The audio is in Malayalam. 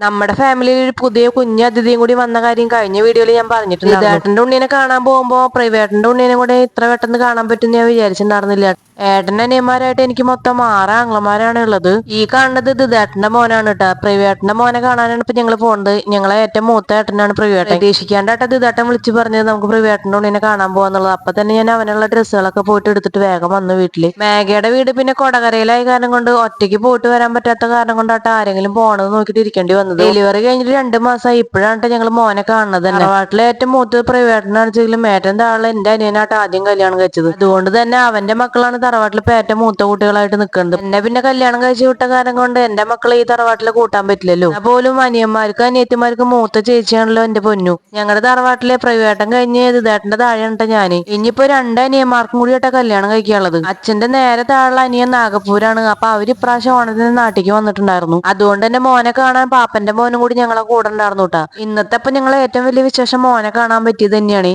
നമ്മുടെ ഫാമിലിയിൽ ഒരു പുതിയ കുഞ്ഞ് അതിഥിയും കൂടി വന്ന കാര്യം കഴിഞ്ഞ വീഡിയോയിൽ ഞാൻ പറഞ്ഞിട്ടുണ്ട്. ഏട്ടന്റെ ഉണ്ണിനെ കാണാൻ പോകുമ്പോ പ്രൈവേട്ടന്റെ ഉണ്ണിനെ കൂടെ ഇത്ര പെട്ടെന്ന് കാണാൻ പറ്റും ഞാൻ വിചാരിച്ചിട്ടുണ്ടായിരുന്നില്ല. ഏട്ടന്റെ അനിയന്മാരായിട്ട് എനിക്ക് മൊത്തം ആറ് ആംഗ്ലമാരാണ് ഉള്ളത്. ഈ കാണുന്നത് ദിദേട്ടന്റെ മോനാണ് കേട്ടോ. പ്രൈവേട്ടന്റെ മോനെ കാണാനാണ് ഇപ്പൊ ഞങ്ങൾ പോകുന്നത് ഞങ്ങളെ ഏറ്റവും മൂത്ത ഏട്ടനാണ് പ്രൈവേട്ടൻ. പ്രതീക്ഷിക്കാണ്ടായിട്ട് ദിദേട്ടൻ വിളിച്ചു പറഞ്ഞത് നമുക്ക് പ്രൈവേട്ടന്റെ ഉണ്ണിനെ കാണാൻ പോകാന്നുള്ളത്. അപ്പൊ തന്നെ ഞാൻ അവനുള്ള ഡ്രസ്സുകളൊക്കെ പോയിട്ട് എടുത്തിട്ട് വേഗം വന്നു വീട്ടിൽ. മേഘയുടെ വീട് പിന്നെ കൊടകരയിലായ കാരണം കൊണ്ട് ഒറ്റയ്ക്ക് പോയിട്ട് വരാൻ പറ്റാത്ത കാരണം കൊണ്ടാട്ട് ആരെങ്കിലും പോണത് നോക്കിട്ട് ഇരിക്കേണ്ടി വന്നത്. ഡെലിവറി കഴിഞ്ഞിട്ട് രണ്ട് മാസമായി ഇപ്പോഴാണ് ഞങ്ങൾ മോനെ കാണുന്നത് തന്നെ. വാട്ടിലെ ഏറ്റവും മൂത്തത് പ്രൈവറ്റിനാണെങ്കിലും ഏറ്റവും താഴെ എന്റെ അനിയനായിട്ട് ആദ്യം കല്യാണം കഴിച്ചത്. അതുകൊണ്ട് തന്നെ അവന്റെ മക്കളാണ് തറവാട്ടിൽ ഇപ്പൊ ഏറ്റവും മൂത്ത കുട്ടികളായിട്ട് നിൽക്കുന്നത് എന്നെ പിന്നെ കല്യാണം കഴിച്ചു വിട്ട കാരണം കൊണ്ട് എന്റെ മക്കളെ ഈ തറവാട്ടിൽ കൂട്ടാൻ പറ്റില്ലല്ലോ. പോലും അനിയന്മാർക്കും അനിയത്തിമാർക്കും മൂത്ത ചേച്ചിയാണല്ലോ എന്റെ പൊന്നു. ഞങ്ങളുടെ തറവാട്ടിലെ പ്രൈവേട്ടം കഴിഞ്ഞ് ഇതേട്ടന്റെ താഴെയാണ് ഞാൻ. ഇനിയിപ്പോ രണ്ട് അനിയന്മാർക്കും കൂടി കൂടിയായിട്ടാ കല്യാണം കഴിക്കാനുള്ളത്. അച്ഛന്റെ നേരെ താഴെ അനിയൻ നാഗപ്പൂരാണ്. അപ്പൊ അവർ ഇപ്രാവശ്യം ഓണത്തിന് നാട്ടിലേക്ക് വന്നിട്ടുണ്ടായിരുന്നു. അതുകൊണ്ട് തന്നെ മോനെ കാണാൻ പാപ്പന്റെ മോനും കൂടി ഞങ്ങളെ കൂടെ ഉണ്ടായിരുന്നു കേട്ടാ ഇന്നത്തെ അപ്പൊ ഞങ്ങളെ ഏറ്റവും വലിയ വിശേഷം മോനെ കാണാൻ പറ്റിയത് തന്നെയാണ്.